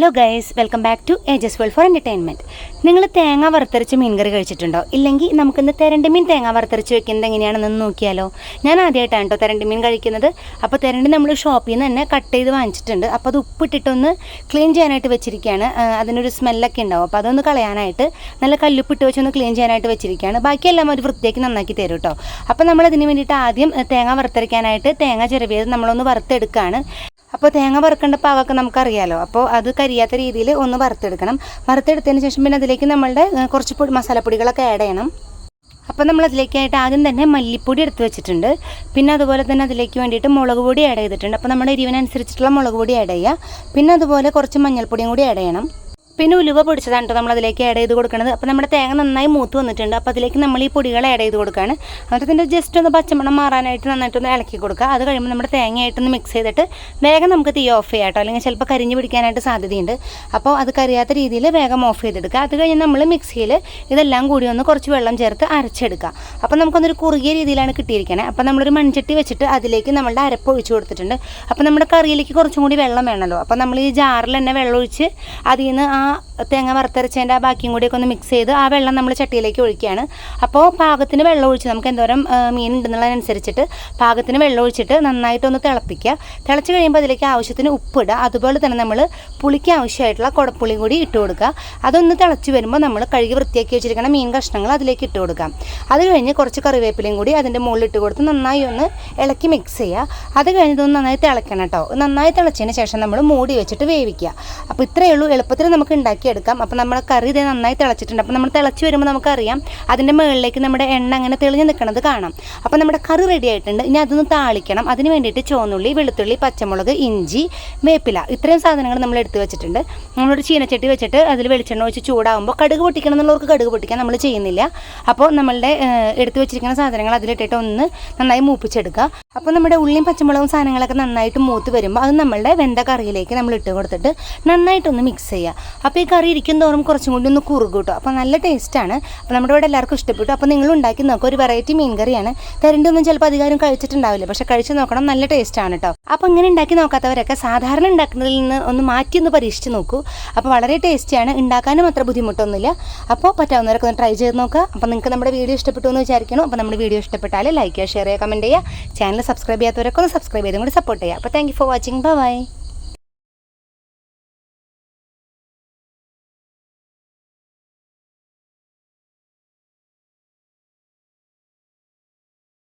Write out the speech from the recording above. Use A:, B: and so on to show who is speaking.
A: Hello guys welcome back to ages world for entertainment നിങ്ങൾ തേങ്ങ വറുത്തരച്ച് മീൻകറി കഴിച്ചിട്ടുണ്ടോ? ഇല്ലെങ്കിൽ നമുക്കിന്ന് തെരണ്ട് മീൻ തേങ്ങ വറുത്തരച്ച് വെക്കുന്നത് എങ്ങനെയാണെന്ന് നോക്കിയാലോ. ഞാൻ ആദ്യമായിട്ടാണ് കേട്ടോ തെരണ്ട് മീൻ കഴിക്കുന്നത്. അപ്പോൾ തെരണ്ടി നമ്മൾ ഷോപ്പിൽ നിന്ന് തന്നെ കട്ട് ചെയ്ത് വാങ്ങിച്ചിട്ടുണ്ട്. അപ്പോൾ അത് ഉപ്പിട്ടിട്ടൊന്ന് ക്ലീൻ ചെയ്യാനായിട്ട് വെച്ചിരിക്കുകയാണ്. അതിനൊരു സ്മെല്ലൊക്കെ ഉണ്ടാവും. അപ്പോൾ അതൊന്ന് കളയാനായിട്ട് നല്ല കല്ലുപ്പിട്ട് വെച്ചൊന്ന് ക്ലീൻ ചെയ്യാനായിട്ട് വെച്ചിരിക്കുകയാണ്. ബാക്കിയെല്ലാം ഒരു വൃത്തിയാക്കി നന്നാക്കി തരും കേട്ടോ. അപ്പോൾ നമ്മളതിന് വേണ്ടിയിട്ട് ആദ്യം തേങ്ങ വറുത്തരയ്ക്കാനായിട്ട് തേങ്ങ ചിരവിയത് നമ്മളൊന്ന് വറുത്തെടുക്കുകയാണ്. അപ്പോൾ തേങ്ങ വറുക്കേണ്ട പാകമൊക്കെ നമുക്കറിയാലോ. അപ്പോൾ അത് കരിയാത്ത രീതിയിൽ ഒന്ന് വറുത്തെടുക്കണം. വറുത്തെടുത്തതിന് ശേഷം പിന്നെ അതിലേക്ക് നമ്മളുടെ കുറച്ച് പൊടി മസാലപ്പൊടികളൊക്കെ ആഡ് ചെയ്യണം. അപ്പോൾ നമ്മൾ അതിലേക്കായിട്ട് ആദ്യം തന്നെ മല്ലിപ്പൊടി എടുത്ത് വെച്ചിട്ടുണ്ട്. പിന്നെ അതുപോലെ തന്നെ അതിലേക്ക് വേണ്ടിയിട്ട് മുളക് പൊടി ആഡ് ചെയ്തിട്ടുണ്ട്. അപ്പോൾ നമ്മുടെ എരിവിനനുസരിച്ചിട്ടുള്ള മുളക് പൊടി ആഡ് ചെയ്യുക. പിന്നെ അതുപോലെ കുറച്ച് മഞ്ഞൾപ്പൊടിയും കൂടി ആഡ് ചെയ്യണം. പിന്നെ ഉലുവ പൊടിച്ചതാണ് കേട്ടോ നമ്മൾ അതിലേക്ക് ആഡ് ചെയ്ത് കൊടുക്കുന്നത് അപ്പോൾ നമ്മുടെ തേങ്ങ നന്നായി മൂത്ത് വന്നിട്ടുണ്ട്. അപ്പോൾ അതിലേക്ക് നമ്മൾ ഈ പൊടികൾ ആഡ് ചെയ്ത് കൊടുക്കുകയാണ് എന്നിട്ട് ഇതിന്റെ ജസ്റ്റ് ഒന്ന് പച്ചമണം മാറാനായിട്ട് നന്നായിട്ടൊന്ന് ഇളക്കി കൊടുക്കുക. അത് കഴിയുമ്പോൾ നമ്മുടെ തേങ്ങയായിട്ടൊന്ന് മിക്സ് ചെയ്തിട്ട് വേഗം നമുക്ക് തീ ഓഫ് ചെയ്യാം കേട്ടോ അല്ലെങ്കിൽ ചിലപ്പോൾ കരിഞ്ഞ് പിടിക്കാനായിട്ട് സാധ്യതയുണ്ട്. അപ്പോൾ അത് കരിയാത്ത രീതിയിൽ വേഗം ഓഫ് ചെയ്തെടുക്കുക. അത് കഴിഞ്ഞ് നമ്മൾ മിക്സിയിൽ ഇതെല്ലാം കൂടി ഒന്ന് കുറച്ച് വെള്ളം ചേർത്ത് അരച്ചെടുക്കുക. അപ്പോൾ നമുക്കൊന്നൊരു കുറുകിയ രീതിയിലാണ് കിട്ടിയിരിക്കണേ. അപ്പോൾ നമ്മളൊരു മൺചട്ടി വെച്ചിട്ട് അതിലേക്ക് നമ്മളുടെ അരപ്പ് ഒഴിച്ച് കൊടുത്തിട്ടുണ്ട്. അപ്പോൾ നമ്മുടെ കറിയിലേക്ക് കുറച്ചും കൂടി വെള്ളം വേണമല്ലോ അപ്പോൾ നമ്മൾ ഈ ജാറിൽ തന്നെ വെള്ളം ഒഴിച്ച് അതിൽ നിന്ന് ആ തേങ്ങ വറുത്തരച്ചതിന്റെ ആ ബാക്കിയും കൂടിയൊക്കെ ഒന്ന് മിക്സ് ചെയ്ത് ആ വെള്ളം നമ്മൾ ചട്ടിയിലേക്ക് ഒഴിക്കുകയാണ്. അപ്പോൾ പാകത്തിന് വെള്ളം ഒഴിച്ച് നമുക്ക് എന്തോരം മീൻ ഉണ്ടെന്നുള്ളതിനനുസരിച്ചിട്ട് പാകത്തിന് വെള്ളം ഒഴിച്ചിട്ട് നന്നായിട്ടൊന്ന് തിളപ്പിക്കുക. തിളച്ച് കഴിയുമ്പോൾ അതിലേക്ക് ആവശ്യത്തിന് ഉപ്പിടുക അതുപോലെ തന്നെ നമ്മൾ പുളിക്ക് ആവശ്യമായിട്ടുള്ള കുടപ്പുളിയും കൂടി ഇട്ട് കൊടുക്കുക. അതൊന്ന് തിളച്ച് വരുമ്പോൾ നമ്മൾ കഴുകി വൃത്തിയാക്കി വെച്ചിരിക്കുന്ന മീൻ കഷ്ണങ്ങൾ അതിലേക്ക് ഇട്ട് കൊടുക്കാം അത് കഴിഞ്ഞ് കുറച്ച് കറിവേപ്പിലയും കൂടി അതിന്റെ മുകളിൽ ഇട്ട് കൊടുത്ത് നന്നായി ഒന്ന് ഇളക്കി മിക്സ് ചെയ്യുക. അത് കഴിഞ്ഞ് ഇതൊന്ന് നന്നായി തിളക്കണം കേട്ടോ. നന്നായി തിളച്ചതിന് ശേഷം നമ്മൾ മൂടി വെച്ചിട്ട് വേവിക്കുക. അപ്പോൾ ഇത്രയേ ഉള്ളൂ. എളുപ്പത്തിൽ നമുക്ക് ഉണ്ടാക്കിയെടുക്കാം. അപ്പോൾ നമ്മുടെ കറി ഇത് നന്നായി തിളച്ചിട്ടുണ്ട്. അപ്പോൾ നമ്മൾ തിളച്ച് വരുമ്പോൾ നമുക്കറിയാം അതിന്റെ മുകളിലേക്ക് നമ്മുടെ എണ്ണ അങ്ങനെ തെളിഞ്ഞ് നിൽക്കുന്നത് കാണാം. അപ്പോൾ നമ്മുടെ കറി റെഡി ആയിട്ടുണ്ട്. ഇനി അതൊന്ന് താളിക്കണം. അതിന് വേണ്ടിയിട്ട് ചുവന്നുള്ളി വെളുത്തുള്ളി പച്ചമുളക് ഇഞ്ചി വേപ്പില ഇത്രയും സാധനങ്ങൾ നമ്മൾ എടുത്ത് വെച്ചിട്ടുണ്ട്. നമ്മളൊരു ചീനച്ചട്ടി വെച്ചിട്ട് അതിൽ വെളിച്ചെണ്ണ ഒഴിച്ച് ചൂടാകുമ്പോൾ കടുക് പൊട്ടിക്കണം എന്നുള്ളവർക്ക് കടുക് പൊട്ടിക്കാൻ നമ്മൾ ചെയ്യുന്നില്ല. അപ്പോൾ നമ്മളുടെ എടുത്തു വെച്ചിരിക്കുന്ന സാധനങ്ങൾ അതിലിട്ടിട്ട് ഒന്ന് നന്നായി മൂപ്പിച്ചെടുക്കുക. അപ്പോൾ നമ്മുടെ ഉള്ളിയും പച്ചമുളകും സാധനങ്ങളൊക്കെ നന്നായിട്ട് മൂത്ത് വരുമ്പോൾ അത് നമ്മളുടെ വെന്ത കറിയിലേക്ക് നമ്മൾ ഇട്ട് കൊടുത്തിട്ട് നന്നായിട്ടൊന്ന് മിക്സ് ചെയ്യുക. അപ്പോൾ ഈ കറി ഇരിക്കും തോറും കുറച്ചും കൂടി ഒന്ന് കുറുകും കേട്ടോ അപ്പോൾ നല്ല ടേസ്റ്റാണ് അപ്പോൾ നമ്മുടെ ഇവിടെ എല്ലാവർക്കും ഇഷ്ടപ്പെട്ടു. അപ്പോൾ നിങ്ങൾ ഉണ്ടാക്കി നോക്കുക ഒരു വെറൈറ്റി മീൻ കറിയാണ്. തരണ്ടൊന്നും ചിലപ്പോൾ അധികാരം കഴിച്ചിട്ടുണ്ടാവില്ല. പക്ഷേ കഴിച്ച് നോക്കണം. നല്ല ടേസ്റ്റാണ് കേട്ടോ അപ്പോൾ അങ്ങനെ ഉണ്ടാക്കി നോക്കാത്തവരൊക്കെ സാധാരണ ഉണ്ടാക്കുന്നതിൽ നിന്ന് ഒന്ന് മാറ്റി ഒന്ന് പരീക്ഷിച്ച് നോക്കൂ. അപ്പോൾ വളരെ ടേസ്റ്റിയാണ് ഉണ്ടാക്കാനും അത്ര ബുദ്ധിമുട്ടൊന്നുമില്ല. അപ്പോൾ പറ്റാവുന്നവരൊക്കെ ഒന്ന് ട്രൈ ചെയ്ത് നോക്കുക അപ്പോൾ നിങ്ങൾക്ക് നമ്മുടെ വീഡിയോ ഇഷ്ടപ്പെട്ടു എന്ന് വിചാരിക്കണം അപ്പോൾ നമ്മുടെ വീഡിയോ ഇഷ്ടപ്പെട്ടാൽ ലൈക്ക് ചെയ്യുക ഷെയർ ചെയ്യുക കമന്റ് ചെയ്യുക. ചാനൽ സബ്സ്ക്രൈബ് ചെയ്യാത്തവരൊക്കെ ഒന്ന് സബ്സ്ക്രൈബ് ചെയ്തും കൂടി സപ്പോർട്ട് ചെയ്യുക. അപ്പോൾ താങ്ക് ഫോർ വാച്ചിങ് ബൈ